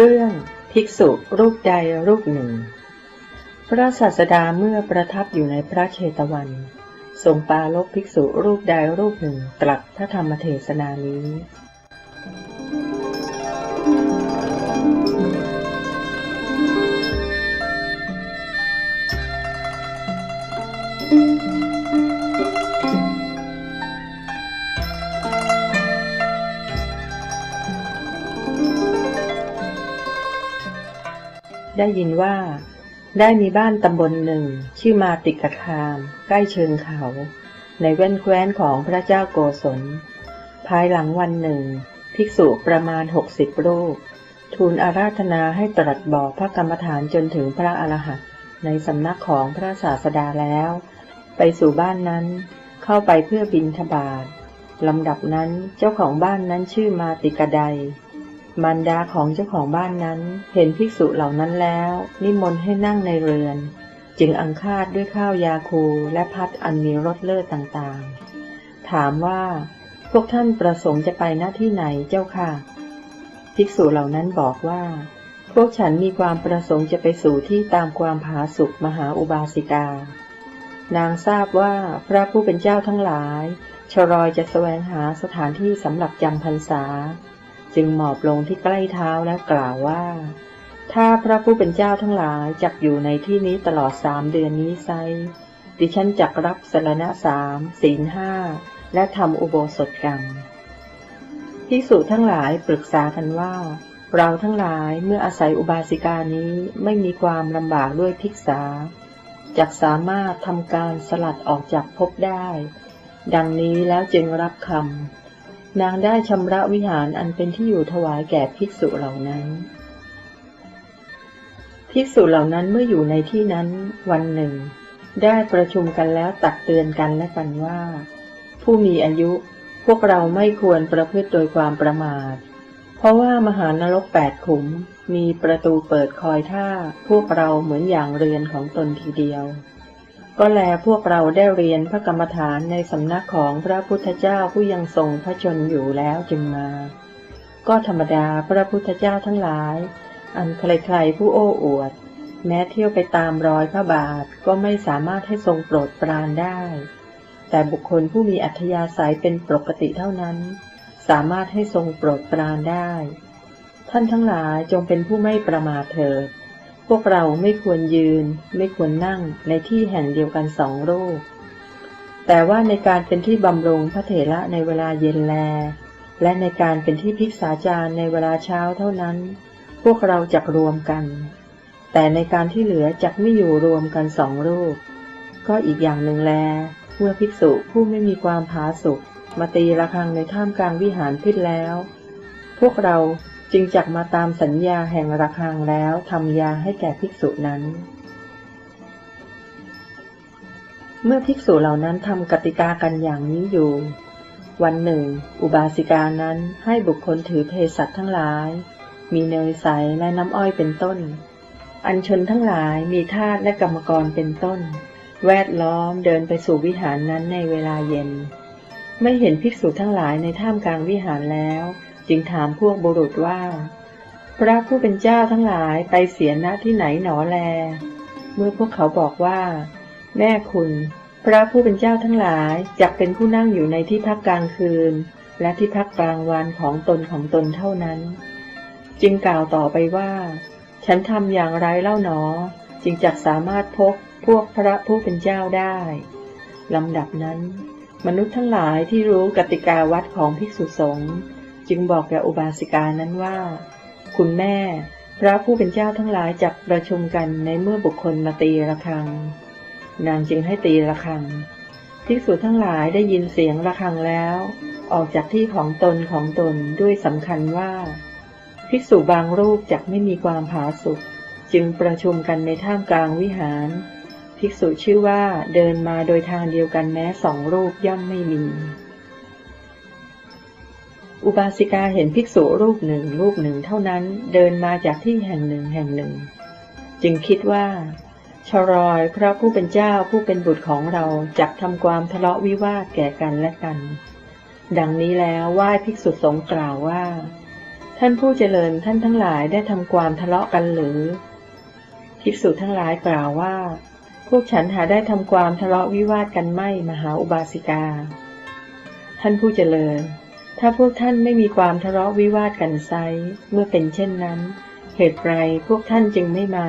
เรื่องภิกษุรูปใดรูปหนึ่ง พระศาสดาเมื่อประทับอยู่ในพระเชตวัน ทรงปาลบภิกษุรูปใดรูปหนึ่งตรัสพระธรรมเทศนานี้ ได้ยินว่า ได้มีบ้านตำบลหนึ่ง ชื่อมาติกคาม ใกล้เชิงเขา ในแว่นแคว้นของพระเจ้าโกศล ภายหลังวันหนึ่ง ภิกษุประมาณหกสิบรูป ทูลอาราธนาให้ตรัสบอกพระกรรมฐานจนถึงพระอรหันต์ในสำนักของพระศาสดาแล้ว ไปสู่บ้านนั้น เข้าไปเพื่อบินทบาทลำดับนั้นเจ้าของบ้านนั้นชื่อมาติกาได มารดาของเจ้าของบ้านนั้น เห็นภิกษุเหล่านั้นแล้ว นิมนต์ให้นั่งในเรือน จึงอังคาดด้วยข้าวยาคูและพัดอันมีรสเลิศต่างๆ ถามว่าพวกท่านประสงค์จะไปหน้าที่ไหนเจ้าค่ะ ภิกษุเหล่านั้นบอกว่า พวกฉันมีความประสงค์จะไปสู่ที่ตามความผาสุกมหาอุบาสิกา นางทราบว่าพระผู้เป็นเจ้าทั้งหลายชรอยจะแสวงหาสถานที่สำหรับจำพรรษา จึงหมอบลงที่ใกล้เท้าและกล่าวว่า ถ้าพระผู้เป็นเจ้าทั้งหลายจักอยู่ในที่นี้ตลอดสามเดือนนี้ไซดิฉันจักรับสรณะสามศีลห้าและทำอุโบสถกรรมภิกษุทั้งหลายปรึกษากันว่า เราทั้งหลายเมื่ออาศัยอุบาสิกานี้ไม่มีความลำบากด้วยภิกษาจักสามารถทำการสลัดออกจากภพได้ ดังนี้แล้วจึงรับคำ นางได้ชำระวิหารอันเป็นที่อยู่ถวายแก่ภิกษุเหล่านั้น ภิกษุเหล่านั้นเมื่ออยู่ในที่นั้นวันหนึ่ง ได้ประชุมกันแล้วตักเตือนกันและกันว่า ผู้มีอายุพวกเราไม่ควรประพฤติโดยความประมาท เพราะว่ามหานรกแปดขุมมีประตูเปิดคอยท่า พวกเราเหมือนอย่างเรือนของตนทีเดียว ก็แลพวกเราได้เรียนพระกรรมฐานในสำนักของพระพุทธเจ้าผู้ยังทรงพระชนอยู่แล้วจึงมา ก็ธรรมดาพระพุทธเจ้าทั้งหลาย อันใครๆผู้โอ้อวด แม้เที่ยวไปตามรอยพระบาทก็ไม่สามารถให้ทรงโปรดปรานได้ แต่บุคคลผู้มีอัธยาศัยเป็นปกติเท่านั้น สามารถให้ทรงโปรดปรานได้ ท่านทั้งหลายจงเป็นผู้ไม่ประมาทเถิด พวกเราไม่ควรยืน ไม่ควรนั่งในที่แห่งเดียวกันสองรูป แต่ว่าในการเป็นที่บำรุงพระเถระในเวลาเย็นแล และในการเป็นที่ภิกษาจารย์ในเวลาเช้าเท่านั้น พวกเราจักรวมกัน แต่ในการที่เหลือจักไม่อยู่รวมกันสองรูป ก็อีกอย่างหนึ่งแล เมื่อภิกษุผู้ไม่มีความผาสุกมาตีระฆังในท่ามกลางวิหารพิษแล้ว พวกเรา จึงจักมาตามสัญญาแห่งระฆังแล้วทำยาให้แก่ภิกษุนั้น เมื่อภิกษุเหล่านั้นทำกติกากันอย่างนี้อยู่ วันหนึ่ง อุบาสิกานั้นให้บุคคลถือเภสัชทั้งหลาย มีเนยใสและน้ำอ้อยเป็นต้น อัญชนทั้งหลายมีทาสและกรรมกรเป็นต้น แวดล้อมเดินไปสู่วิหารนั้นในเวลาเย็น ไม่เห็นภิกษุทั้งหลายในท่ามกลางวิหารแล้ว จึงถามพวกบุรุษว่า พระผู้เป็นเจ้าทั้งหลายไปเสียณที่ไหนหนอแล เมื่อพวกเขาบอกว่า แม่คุณ พระผู้เป็นเจ้าทั้งหลายจักเป็นผู้นั่งอยู่ในที่พักกลางคืน และที่พักกลางวันของตนของตนเท่านั้น จึงกล่าวต่อไปว่า ฉันทำอย่างไรเล่าหนอ จึงจักสามารถพบพวกพระผู้เป็นเจ้าได้ลำดับนั้น มนุษย์ทั้งหลายที่รู้กติกาวัดของภิกษุสงฆ์ จึงบอกแก่อุบาสิกานั้นว่า คุณแม่ พระผู้เป็นเจ้าทั้งหลายจับประชุมกันในเมื่อบุคคลมาตีระฆัง นางจึงให้ตีระฆังภิกษุทั้งหลายได้ยินเสียงระฆังแล้ว ออกจากที่ของตนของตนด้วยสำคัญว่า ภิกษุบางรูปจักไม่มีความผาสุกจึงประชุมกันในท่ามกลางวิหาร ภิกษุชื่อว่าเดินมาโดยทางเดียวกันแม้สองรูปย่อมไม่มี อุบาสิกาเห็นภิกษุรูปหนึ่งรูปหนึ่งเท่านั้นเดินมาจากที่แห่งหนึ่งแห่งหนึ่ง จึงคิดว่าชรอยพระผู้เป็นเจ้าผู้เป็นบุตรของเราจักทำความทะเลาะวิวาทแก่กันและกัน ดังนี้แล้วไหว้ภิกษุสงฆ์กล่าวว่า ท่านผู้เจริญท่านทั้งหลายได้ทำความทะเลาะกันหรือ ภิกษุทั้งหลายกล่าวว่า พวกฉันหาได้ทำความทะเลาะวิวาทกันไม่มหาอุบาสิกา ท่านผู้เจริญ ถ้าพวกท่านไม่มีความทะเลาะวิวาทกันไซเมื่อเป็นเช่นนั้น เหตุไรพวกท่านจึงไม่มา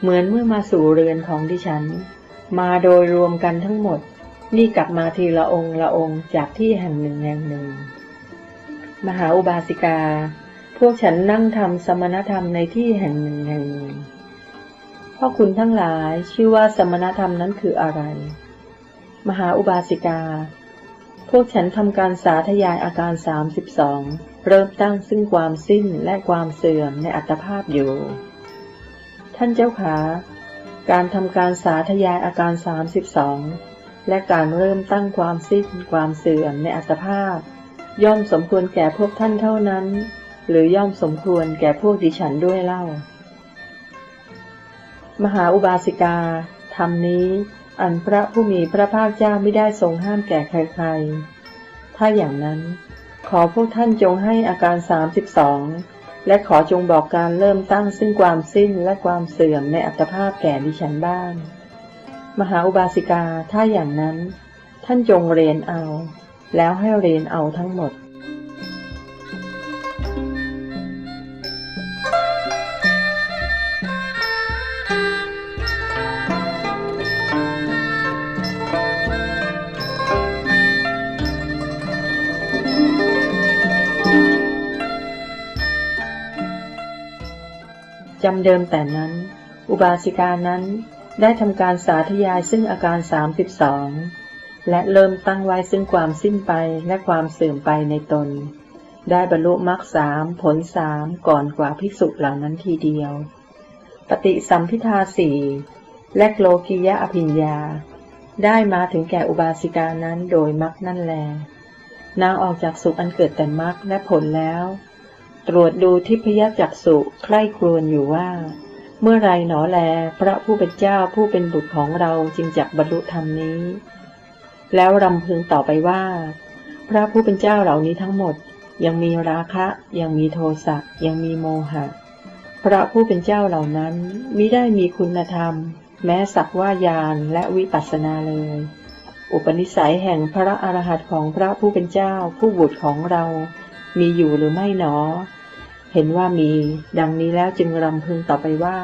เหมือนเมื่อมาสู่เรือนของดิฉัน มาโดยรวมกันทั้งหมด นี่กลับมาทีละองค์ละองค์จากที่แห่งหนึ่งแห่งหนึ่ง มหาอุบาสิกา พวกฉันนั่งทำสมณธรรมในที่แห่งหนึ่งแห่งหนึ่งพ่อคุณทั้งหลายชื่อว่าสมณธรรมนั้นคืออะไร มหาอุบาสิกา พวกฉันทำการสาธยายอาการ 32 เริ่มตั้งซึ่งความสิ้นและความเสื่อมในอัตภาพอยู่ ท่านเจ้าขาการทำการสาธยายอาการ 32 และการเริ่มตั้งความสิ้นความเสื่อมในอัตภาพ ย่อมสมควรแก่พวกท่านเท่านั้น หรือย่อมสมควรแก่พวกดิฉันด้วยเล่า มหาอุบาสิกาธรรมนี้ อันพระผู้มีพระภาคเจ้าไม่ได้ทรงห้ามแก่ใครๆ ถ้าอย่างนั้น ขอพวกท่านจงให้อาการ 32 และขอจงบอกการเริ่มตั้งซึ่งความสิ้นและความเสื่อมในอัตภาพแก่ดิฉันบ้าง มหาอุบาสิกาถ้าอย่างนั้น ท่านจงเรียนเอา แล้วให้เรียนเอาทั้งหมด จำเดิมแต่นั้น อุบาสิกานั้นได้ทำการสาธยายซึ่งอาการ 32 และเริ่มตั้งไว้ซึ่งความสิ้นไปและความเสื่อมไปในตน ได้บรรลุมรรคสามผลสามก่อนกว่าภิกษุเหล่านั้นทีเดียว ปฏิสัมพิทาสี่และโลกิยะอภิญญา ได้มาถึงแก่อุบาสิกานั้นโดยมรรคนั่นแลนางออกจากสุขอันเกิดแต่มรรคและผลแล้ว ตรวจดูทิพยจักษุใคร่ครวญอยู่ว่า เมื่อไรหนอแล พระผู้เป็นเจ้าผู้เป็นบุตรของเราจึงจักบรรลุธรรมนี้ แล้วรำพึงต่อไปว่า พระผู้เป็นเจ้าเหล่านี้ทั้งหมด ยังมีราคะ ยังมีโทสะยังมีโมหะ พระผู้เป็นเจ้าเหล่านั้นมิได้มีคุณธรรม แม้สักว่าญาณและวิปัสสนาเลย อุปนิสัยแห่งพระอรหันต์ของพระผู้เป็นเจ้าผู้บุตรของเรา มีอยู่หรือไม่หนอ เห็นว่ามี ดังนี้แล้วจึงรำพึงต่อไปว่า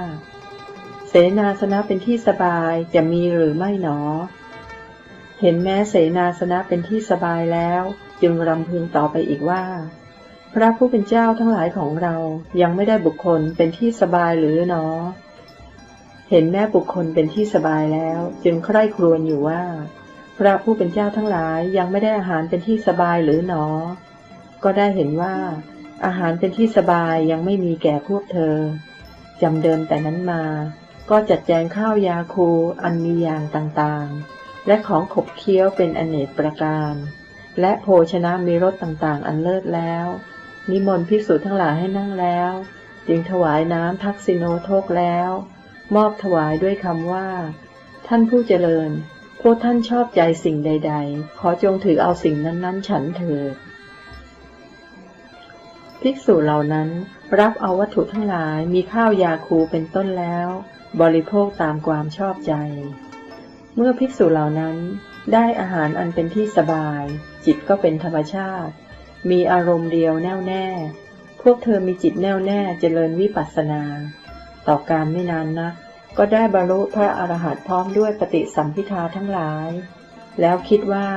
เสนาสนะเป็นที่สบายจะมีหรือไม่หนอ เห็นแม้เสนาสนะเป็นที่สบายแล้ว จึงรำพึงต่อไปอีกว่า พระผู้เป็นเจ้าทั้งหลายของเรายังไม่ได้บุคคลเป็นที่สบายหรือหนอ เห็นแม่บุคคลเป็นที่สบายแล้ว จึงใคร่ครวญอยู่ว่า พระผู้เป็นเจ้าทั้งหลายยังไม่ได้อาหารเป็นที่สบายหรือหนอ ก็ได้เห็นว่า อาหารเป็นที่สบายยังไม่มีแก่พวกเธอจำเดิมแต่นั้นมา ก็จัดแจงข้าวยาคูอันมีอย่างต่างๆ และของขบเคี้ยวเป็นอเนกประการ และโภชนะมีรสต่างๆ อันเลิศแล้ว นิมนต์ภิกษุทั้งหลายให้นั่งแล้ว จึงถวายน้ำทักษิโนโทกแล้ว มอบถวายด้วยคำว่า ท่านผู้เจริญพวกท่านชอบใจสิ่งใด ๆ ขอจงถือเอาสิ่งนั้น ๆ ฉันเถิด ภิกษุเหล่านั้นรับเอาวัตถุทั้งหลายมีข้าวยาคูเป็นต้นแล้ว บริโภคตามความชอบใจ เมื่อภิกษุเหล่านั้นได้อาหารอันเป็นที่สบาย จิตก็เป็นธรรมชาติ มีอารมณ์เดียวแน่วแน่ พวกเธอมีจิตแน่วแน่เจริญวิปัสสนา ต่อการไม่นานนัก ก็ได้บรรลุพระอรหันต์พร้อมด้วยปฏิสัมพิทาทั้งหลาย แล้วคิดว่า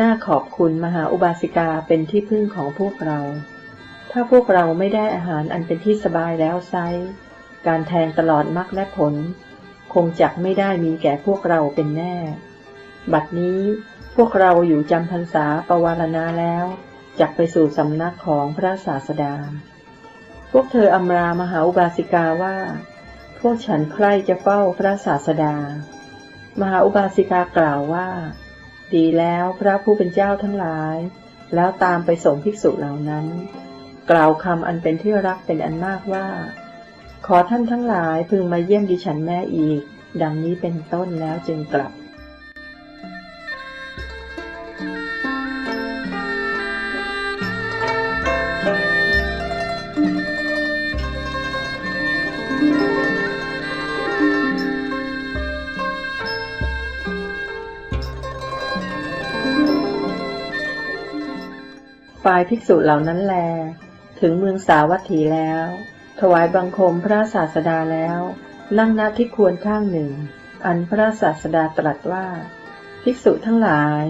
น่าขอบคุณมหาอุบาสิกาเป็นที่พึ่งของพวกเรา ถ้าพวกเราไม่ได้อาหารอันเป็นที่สบายแล้วไซการแทงตลอดมรรคและผล คงจักไม่ได้มีแก่พวกเราเป็นแน่ บัดนี้พวกเราอยู่จำพรรษาปวารณาแล้วจักไปสู่สำนักของพระศาสดา พวกเธออำรามหาอุบาสิกาว่า พวกฉันใคร่จะเฝ้าพระศาสดา มหาอุบาสิกากล่าวว่า ดีแล้วพระผู้เป็นเจ้าทั้งหลาย แล้วตามไปส่งภิกษุเหล่านั้น กล่าวคำอันเป็นที่รักเป็นอันมากว่า ขอท่านทั้งหลายพึงมาเยี่ยมดิฉันแม่อีก ดังนี้เป็นต้นแล้วจึงกลับฝ่ายภิกษุเหล่านั้นแล ถึงเมืองสาวัตถีแล้ว ถวายบังคมพระศาสดาแล้ว นั่งณที่ควรข้างหนึ่ง อันพระศาสดาตรัสว่า ภิกษุทั้งหลาย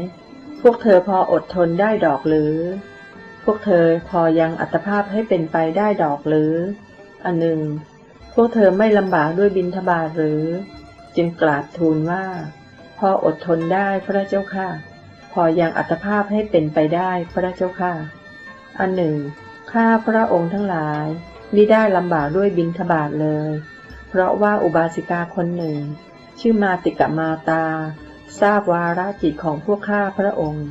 พวกเธอพออดทนได้ดอกหรือ พวกเธอพอยังอัตภาพให้เป็นไปได้ดอกหรือ อันหนึ่ง พวกเธอไม่ลำบากด้วยบินทบาทหรือ จึงกราบทูลว่า พออดทนได้พระเจ้าค่ะ พอยังอัตภาพให้เป็นไปได้พระเจ้าค่ะ อันหนึ่ง ข้าพระองค์ทั้งหลายมิได้ลำบากด้วยบินทบาทเลย เพราะว่าอุบาสิกาคนหนึ่ง ชื่อมาติกมาตา ทราบวาระจิตของพวกข้าพระองค์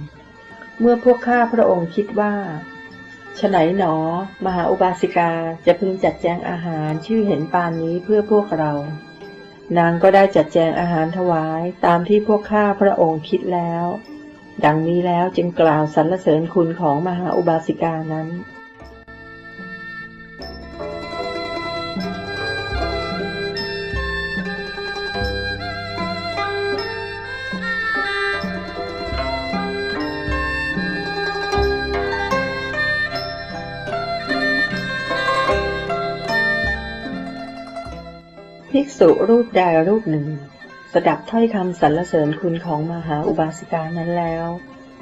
เมื่อพวกข้าพระองค์คิดว่าฉไหนหนอ มหาอุบาสิกาจะพึงจัดแจงอาหารชื่อเห็นปานนี้เพื่อพวกเรา นางก็ได้จัดแจงอาหารถวายตามที่พวกข้าพระองค์คิดแล้ว ดังนี้แล้วจึงกล่าวสรรเสริญคุณของมหาอุบาสิกานั้น กษุรูปใดรูปหนึ่ง สดับถ้อยคำสรรเสริญคุณของมหาอุบาสิกานั้นแล้ว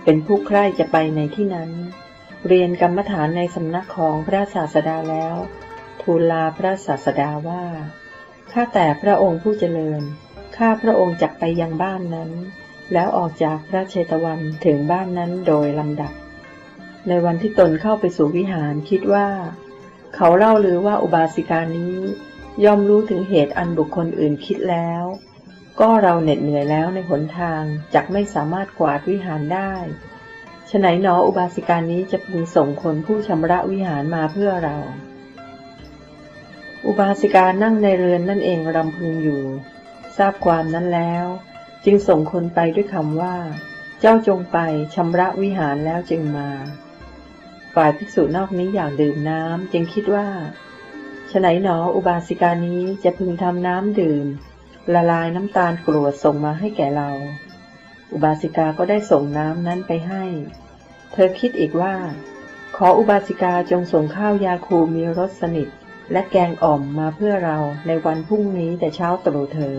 เป็นผู้ใคร่จะไปในที่นั้น เรียนกรรมฐานในสำนักของพระศาสดาแล้ว ทูลลาพระศาสดาว่า ข้าแต่พระองค์ผู้เจริญ ข้าพระองค์จักไปยังบ้านนั้น แล้วออกจากพระเชตวันถึงบ้านนั้นโดยลำดับ ในวันที่ตนเข้าไปสู่วิหารคิดว่า เขาเล่าลือว่าอุบาสิกานี้ ย่อมรู้ถึงเหตุอันบุคคลอื่นคิดแล้ว ก็เราเหน็ดเหนื่อยแล้วในหนทางจักไม่สามารถกวาดวิหารได้ฉไหนหนออุบาสิกานี้จะพึงส่งคนผู้ชำระวิหารมาเพื่อเรา อุบาสิกานั่งในเรือนนั่นเองรำพึงอยู่ ทราบความนั้นแล้ว จึงส่งคนไปด้วยคำว่า เจ้าจงไปชำระวิหารแล้วจึงมา ฝ่ายภิกษุนอกนี้อยากดื่มน้ำจึงคิดว่า ฉไหนหนออุบาสิกานี้จะพึงทำน้ำดื่ม ละลายน้ำตาลกรวดส่งมาให้แก่เรา อุบาสิกาก็ได้ส่งน้ำนั้นไปให้ เธอคิดอีกว่า ขออุบาสิกาจงส่งข้าวยาคูมีรสสนิท และแกงอ่อมมาเพื่อเราในวันพรุ่งนี้แต่เช้าตรู่เธอ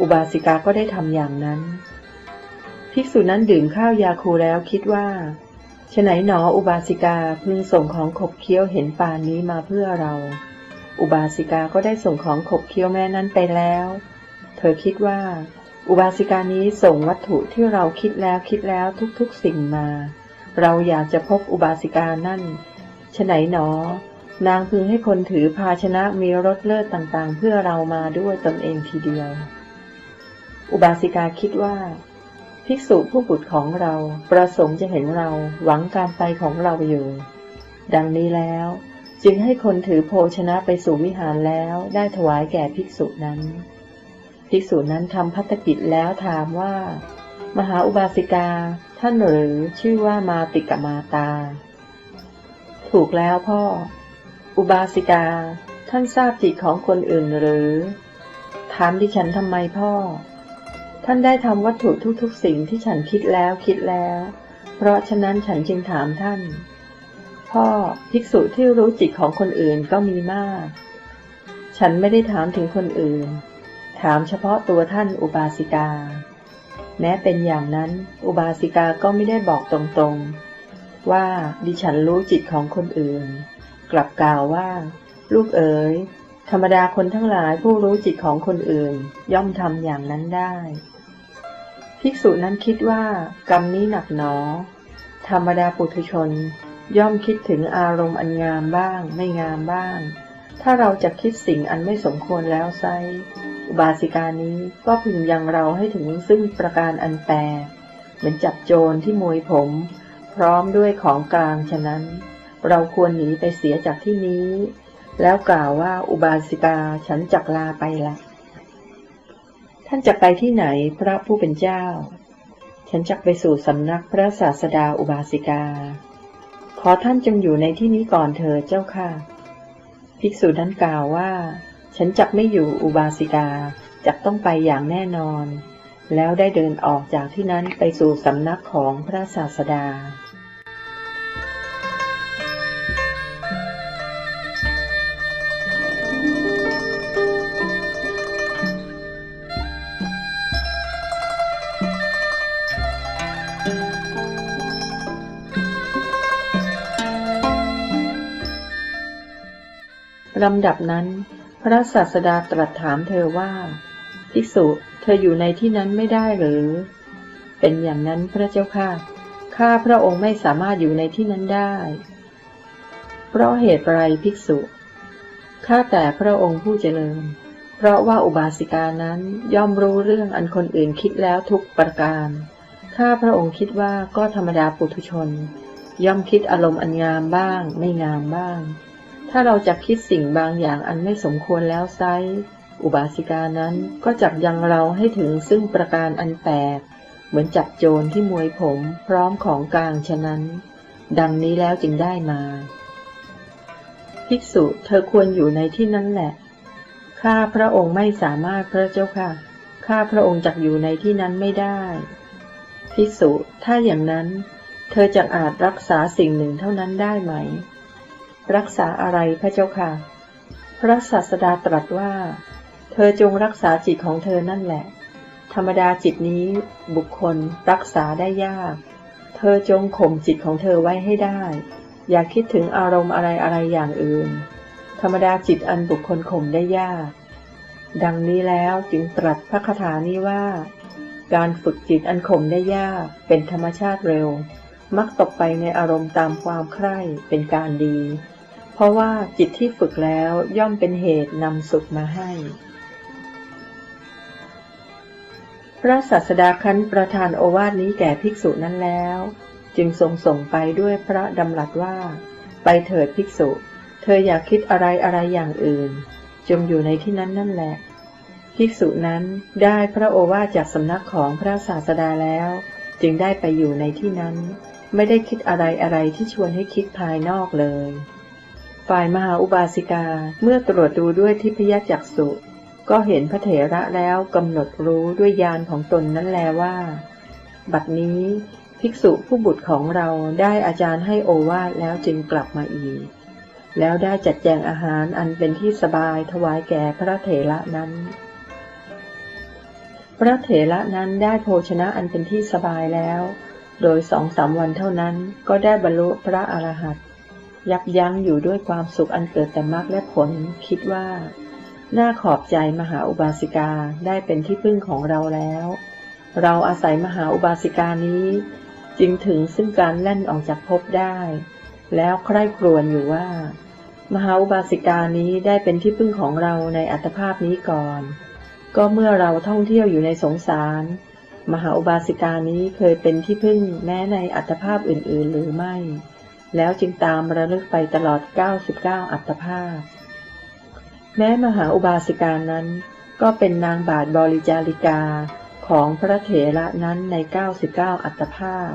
อุบาสิกาก็ได้ทำอย่างนั้น ภิกษุนั้นดื่มข้าวยาคูแล้วคิดว่าฉไหนหนออุบาสิกาพึงส่งของขบเคี้ยวเห็นปานนี้มาเพื่อเรา อุบาสิกาก็ได้ส่งของขบเคี้ยวแม่นั้นไปแล้ว เธอคิดว่า อุบาสิกานี้ส่งวัตถุที่เราคิดแล้วคิดแล้วทุกๆสิ่งมา เราอยากจะพบอุบาสิกานั่นฉไหนหนอ นางพึงให้คนถือภาชนะมีรสเลิศต่างๆ เพื่อเรามาด้วยตนเองทีเดียว อุบาสิกาคิดว่า ภิกษุผู้บุตรของเราประสงค์จะเห็นเราหวังการไปของเราอยู่ ดังนี้แล้ว จึงให้คนถือโภชนะไปสู่วิหารแล้วได้ถวายแก่ภิกษุนั้น ภิกษุนั้นทำพัฒกิจแล้วถามว่า มหาอุบาสิกา ท่านหรือชื่อว่ามาติกมาตา ถูกแล้วพ่อ อุบาสิกา ท่านทราบจิตของคนอื่นหรือ ถามดิฉันทำไมพ่อ ท่านได้ทำวัตถุทุกๆสิ่งที่ฉันคิดแล้วคิดแล้ว เพราะฉะนั้นฉันจึงถามท่าน พ่อภิกษุที่รู้จิตของคนอื่นก็มีมาก ฉันไม่ได้ถามถึงคนอื่น ถามเฉพาะตัวท่านอุบาสิกา แม้เป็นอย่างนั้น อุบาสิกาก็ไม่ได้บอกตรงๆ ว่าดิฉันรู้จิตของคนอื่น กลับกล่าวว่า ลูกเอ๋ย ธรรมดาคนทั้งหลายผู้รู้จิตของคนอื่น ย่อมทำอย่างนั้นได้ ภิกษุนั้นคิดว่ากรรมนี้หนักหนอ ธรรมดาปุถุชน ย่อมคิดถึงอารมณ์อันงามบ้าง ไม่งามบ้าง ถ้าเราจะคิดสิ่งอันไม่สมควรแล้วไซอุบาสิกานี้ก็พึงยังเราให้ถึงซึ่งประการอันแปรเหมือนจับโจรที่มวยผม พร้อมด้วยของกลางฉะนั้น เราควรหนีไปเสียจากที่นี้ แล้วกล่าวว่าอุบาสิกาฉันจักลาไปละท่านจะไปที่ไหนพระผู้เป็นเจ้า ฉันจักไปสู่สำนักพระศาสดาอุบาสิกา ขอท่านจงอยู่ในที่นี้ก่อนเธอเจ้าค่ะ ภิกษุนั้นกล่าวว่า ฉันจักไม่อยู่อุบาสิกาจักต้องไปอย่างแน่นอน แล้วได้เดินออกจากที่นั้นไปสู่สำนักของพระศาสดา ลำดับนั้น พระศาสดาตรัสถามเธอว่า ภิกษุเธออยู่ในที่นั้นไม่ได้หรือ เป็นอย่างนั้นพระเจ้าค่ะ ข้าพระองค์ไม่สามารถอยู่ในที่นั้นได้ เพราะเหตุไรภิกษุ ข้าแต่พระองค์ผู้เจริญ เพราะว่าอุบาสิกานั้นย่อมรู้เรื่องอันคนอื่นคิดแล้วทุกประการ ข้าพระองค์คิดว่าก็ธรรมดาปุถุชน ย่อมคิดอารมณ์อันงามบ้าง ไม่งามบ้าง ถ้าเราจะคิดสิ่งบางอย่างอันไม่สมควรแล้วไซอุบาสิกานั้นก็จับยังเราให้ถึงซึ่งประการอันแปลกเหมือนจับโจรที่มวยผมพร้อมของกลางฉะนั้น ดังนี้แล้วจึงได้มา ภิกษุเธอควรอยู่ในที่นั้นแหละ ข้าพระองค์ไม่สามารถพระเจ้าค่ะ ข้าพระองค์จักอยู่ในที่นั้นไม่ได้ ภิกษุถ้าอย่างนั้น เธอจะอาจรักษาสิ่งหนึ่งเท่านั้นได้ไหม รักษาอะไรพระเจ้าค่ะ พระศาสดาตรัสว่า เธอจงรักษาจิตของเธอนั่นแหละ ธรรมดาจิตนี้บุคคลรักษาได้ยาก เธอจงข่มจิตของเธอไว้ให้ได้ อย่าคิดถึงอารมณ์อะไรอะไรอย่างอื่น ธรรมดาจิตอันบุคคลข่มได้ยาก ดังนี้แล้วจึงตรัสพระคาถานี้ว่า การฝึกจิตอันข่มได้ยากเป็นธรรมชาติเร็ว มักตกไปในอารมณ์ตามความใคร่เป็นการดี เพราะว่าจิตที่ฝึกแล้วย่อมเป็นเหตุนำสุขมาให้ พระศาสดาคันประทานโอวาทนี้แก่ภิกษุนั้นแล้ว จึงทรงส่งไปด้วยพระดำรัสว่า ไปเถิดภิกษุ เธออยากคิดอะไรอะไรอย่างอื่น จงอยู่ในที่นั้นนั่นแหละภิกษุนั้นได้พระโอวาทจากสำนักของพระศาสดาแล้ว จึงได้ไปอยู่ในที่นั้น ไม่ได้คิดอะไรอะไรที่ชวนให้คิดภายนอกเลย ฝ่ายมหาอุบาสิกาเมื่อตรวจดูด้วยทิพยจักษุก็เห็นพระเถระแล้วกำหนดรู้ด้วยญาณของตนนั้นแลว่า บัดนี้ภิกษุผู้บุตรของเราได้อาจารย์ให้โอวาทแล้วจึงกลับมาอีก แล้วได้จัดแจงอาหารอันเป็นที่สบายถวายแก่พระเถระนั้น พระเถระนั้นได้โภชนะอันเป็นที่สบายแล้ว โดยสองสามวันเท่านั้นก็ได้บรรลุพระอรหันต์ยับยั้งอยู่ด้วยความสุขอันเกิดแต่มรรคและผล คิดว่า น่าขอบใจมหาอุบาสิกาได้เป็นที่พึ่งของเราแล้ว เราอาศัยมหาอุบาสิกานี้ จึงถึงซึ่งการแล่นออกจากภพได้ แล้วใคร่ครวญอยู่ว่า มหาอุบาสิกานี้ได้เป็นที่พึ่งของเราในอัตภาพนี้ก่อน ก็เมื่อเราท่องเที่ยวอยู่ในสงสาร มหาอุบาสิกานี้เคยเป็นที่พึ่งแม้ในอัตภาพอื่น ๆ หรือไม่ แล้วจึงตามระลึกไปตลอด 99 อัตภาพ แม้มหาอุบาสิกานั้น ก็เป็นนางบาทบริจาริกาของพระเถระนั้นใน 99 อัตภาพ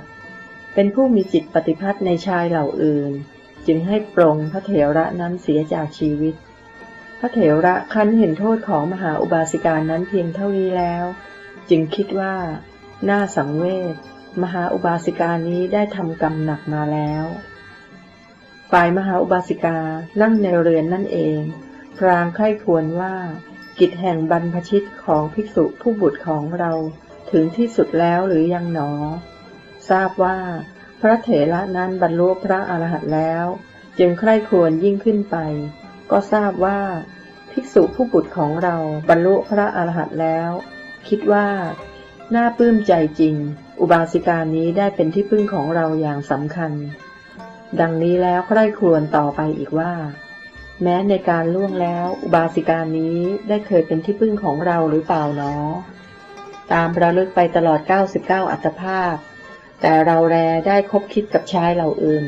เป็นผู้มีจิตปฏิพัทธ์ในชายเหล่าอื่น จึงให้ปรงพระเถระนั้นเสียจากชีวิต พระเถระคันเห็นโทษของมหาอุบาสิกานั้นเพียงเท่านี้แล้ว จึงคิดว่าน่าสังเวชมหาอุบาสิกานี้ได้ทำกรรมหนักมาแล้วฝ่ายมหาอุบาสิกานั่งในเรือนนั่นเอง พรางไข้ควรว่า กิจแห่งบรรพชิตของภิกษุผู้บุตรของเราถึงที่สุดแล้วหรือยังหนอ ทราบว่าพระเถระนั้นบรรลุพระอรหันต์แล้ว จึงใคร่ควรยิ่งขึ้นไป ก็ทราบว่า ภิกษุผู้บุตรของเราบรรลุพระอรหันต์แล้ว คิดว่าน่าปลื้มใจจริง อุบาสิกานี้ได้เป็นที่พึ่งของเราอย่างสำคัญ ดังนี้แล้วใคร่ครวญต่อไปอีกว่า แม้ในการล่วงแล้ว อุบาสิกานี้ได้เคยเป็นที่พึ่งของเราหรือเปล่าเนาะตามระลึกไปตลอด 99 อัตภาพ แต่เราแรได้คบคิดกับชายเหล่าอื่น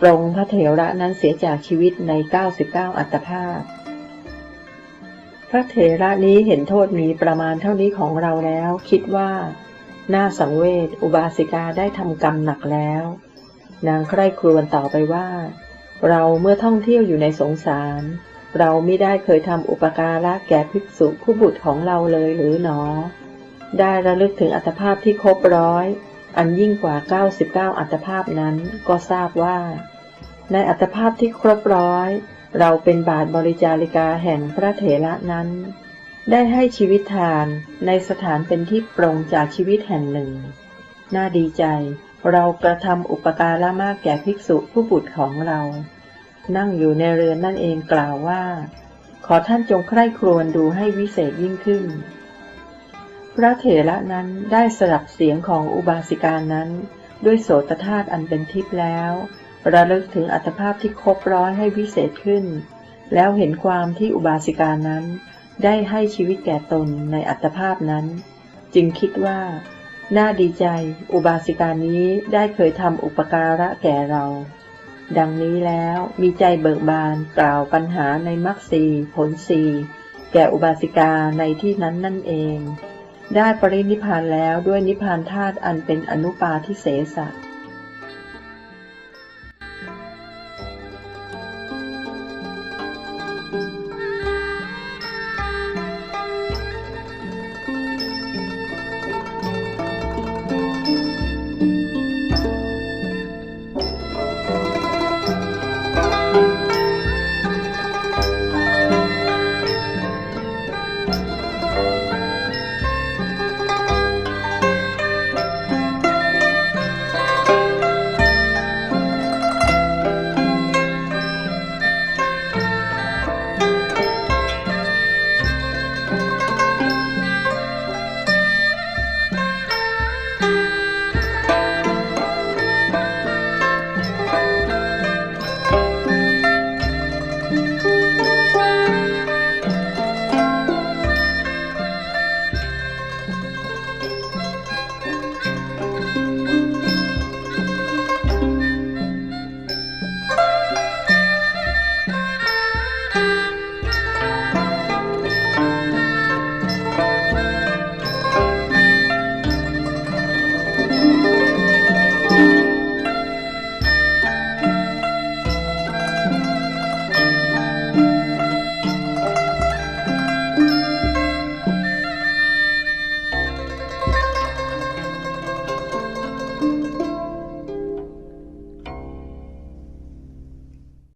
ปรงพระเถระนั้นเสียจากชีวิตใน 99 อัตภาพ พระเถระนี้เห็นโทษมีประมาณเท่านี้ของเราแล้ว คิดว่า น่าสังเวชอุบาสิกาได้ทำกรรมหนักแล้ว นางใคร่ครวญต่อไปว่า เราเมื่อท่องเที่ยวอยู่ในสงสาร เราไม่ได้เคยทำอุปการะแก่ภิกษุผู้บุตรของเราเลยหรือหนอ ได้ระลึกถึงอัตภาพที่ครบร้อย อันยิ่งกว่า 99 อัตภาพนั้นก็ทราบว่า ในอัตภาพที่ครบร้อย เราเป็นบาทบริจาริกาแห่งพระเถระนั้น ได้ให้ชีวิตทานในสถานเป็นที่ปรงจากชีวิตแห่งหนึ่ง น่าดีใจ เรากระทำอุปการะมากแก่ภิกษุผู้บุตรของเรา นั่งอยู่ในเรือนนั่นเองกล่าวว่า ขอท่านจงใคร่ครวญดูให้วิเศษยิ่งขึ้น พระเถระนั้นได้สลับเสียงของอุบาสิกานั้น ด้วยโสตธาตุอันเป็นทิพย์แล้ว ระลึกถึงอัตภาพที่ครบร้อยให้วิเศษขึ้น แล้วเห็นความที่อุบาสิกานั้น ได้ให้ชีวิตแก่ตนในอัตภาพนั้น จึงคิดว่า น่าดีใจ อุบาสิกานี้ได้เคยทำอุปการะแก่เรา ดังนี้แล้วมีใจเบิกบานกล่าวปัญหาในมรรคสีผลสีแก่อุบาสิกาในที่นั้นนั่นเอง ได้ปรินิพานแล้วด้วยนิพพานธาตุอันเป็นอนุปาทิเสสะ